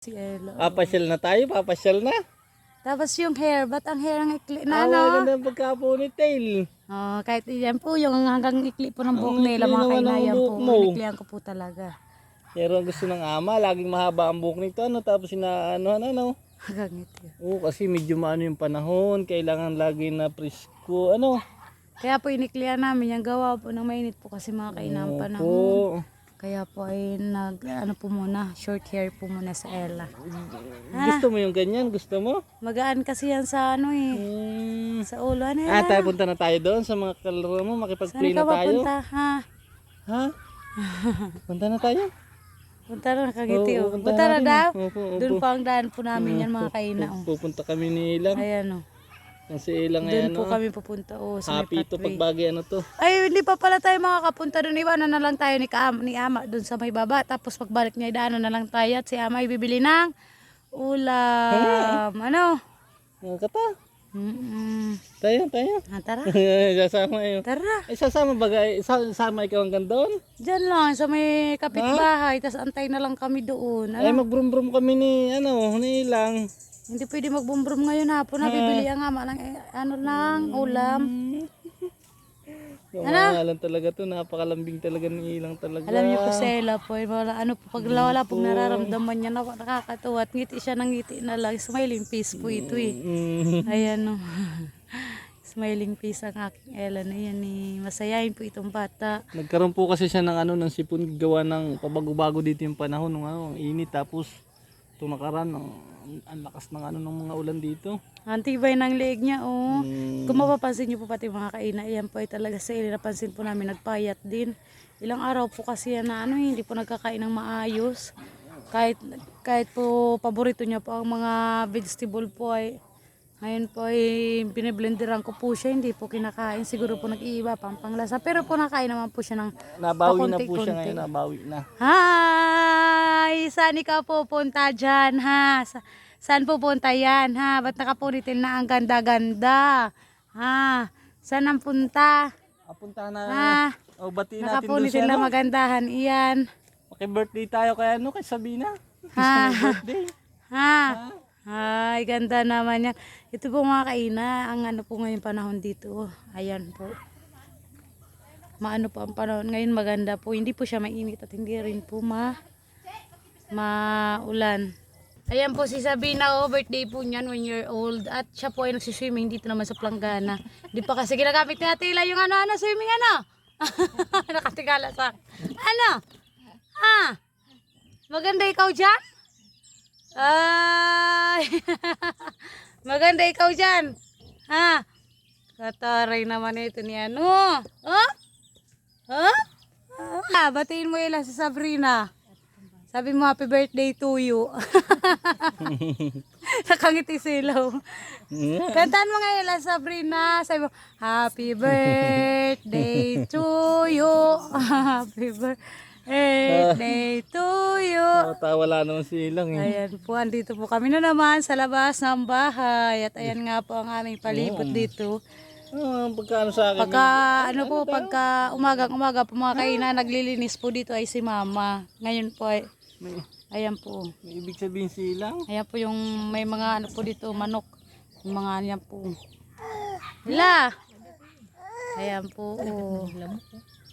Si Ella. Papasyal na tayo, papasyal na. Tapos yung hair, ba't ang hair ang ikli Ah, na ano? ganda ng pagka-ponytail. Oh, kahit yan po, yung hanggang ikli po ng buhok Ang nila, mga kainayan po. Iniklihan ko po talaga. Pero ang gusto ng ama, laging mahaba ang buhok nito, ano, tapos inaano, ano, Hanggang ito. Oo, kasi medyo maano yung panahon, kailangan lagi na presko, ano. Kaya po iniklihan namin yung gawa po ng mainit po kasi mga kainang panahon. Po. Kaya po ay nag, ano po muna, short hair po muna sa Ella. Gusto mo yung ganyan? Gusto mo? Magaan kasi yan sa ano eh, Hmm. sa ulo. Ano Ah, tayo punta na tayo doon sa mga kalaro mo, Saan makipag-play ka na tayo. mapunta? Ha? Ha? punta na tayo? Punta na nakagiti Oo, oh. punta Punta na daw? Opo, opo. Doon po ang daan po namin yan mga kaina. Oh. Pupunta kami ni Ilang. Ayan oh. Kasi Ilang Doon ngayon, po no? kami pupunta oh, sa may Happy to pathway. pagbagi ano to. Ay, hindi pa pala tayo makakapunta doon. Iwanan na lang tayo ni, Kaam, ni Ama doon sa may baba. Tapos pagbalik niya, idaanan na lang tayo. At si Ama ay bibili ng ulam. Ano? Mga kata. Mm-mm. Tayo, tayo. Ah, tara. sasama yun. Tara. Ay, sasama ba? guys? Sa- Sama ikaw hanggang doon? Diyan lang, sa may kapitbahay. Tapos antay na lang kami doon. Ay, Ano? magbrum-brum kami ni, ano, ni Ilang. Hindi pwede magbumbrum ngayon hapon. na bibili ang Ama lang, eh, ano lang, ulam. Yung ano? lang talaga to, napakalambing talaga ni Ilang talaga. Alam niyo po sa Ella po, eh, wala, ano po, pag wala pong nararamdaman niya, na, nakakatuwa. At ngiti siya ng ngiti na lang. Smiling face po ito eh. Mm. Ayan o. Smiling face ang aking Ella na yan eh. Masayahin po itong bata. Nagkaroon po kasi siya ng ano ng sipon gawa ng pabago-bago dito yung panahon ng ano, init tapos itong nakaraan ang, ang lakas ng ano ng mga ulan dito. Antibay ng leeg niya oh. Mm. Kung mapapansin niyo po pati mga kaina, yan po ay talaga sa Ella. Napansin po namin nagpayat din. Ilang araw po kasi yan na ano, eh, hindi po nagkakain ng maayos. Kahit, kahit po paborito niya po ang mga vegetable po ay ngayon po ay biniblenderan ko po siya, hindi po kinakain. Siguro po nag-iiba pang panglasa. Pero po nakain naman po siya ng Nabawi na po siya ngayon, nabawi na. Hi! Saan ikaw pupunta dyan, ha? Sa, saan pupunta yan, ha? Ba't nakapunitil na ang ganda-ganda? Ha? Saan ang punta? Apunta na. Ha? O batiin natin doon siya. na No? magandahan. Iyan. Maki-birthday tayo kaya ano kay Sabina. Ha? birthday. Ha? Ay, ganda naman yan. Ito po mga kaina, ang ano po ngayon panahon dito. Ayan po. Maano po ang panahon. Ngayon maganda po. Hindi po siya mainit at hindi rin po ma maulan. Ayan po si Sabina, oh, birthday po niyan, one year old. At siya po ay nagsiswimming dito naman sa Planggana. Di pa kasi ginagamit ni Ate Ila yung ano-ano, swimming ano? Nakatigala sa Ano? Ha? Maganda ikaw dyan? Ay! Maganda ikaw dyan. Ha? Kataray naman ito ni ano. Ha? Ha? Ah, batiin mo ila si Sabrina. Sabi mo happy birthday to you. Nakangiti silaw. Mm. Kantaan mo nga ila Sabrina. Sabi mo, happy birthday to you. happy birthday to you. Nakatawala naman si Ilang eh. Ayan po, andito po kami na naman sa labas ng bahay. At ayan nga po ang aming palibot dito. Ah, pagkaano sa akin. Pagka, ano po, pagka umagang umaga po mga kaina, naglilinis po dito ay si mama. Ngayon po ay, May, ayan po. may ibig sabihin si Ilang. Ayan po yung may mga ano po dito, manok. Yung mga yan po. Hala! Ayan po. Oh.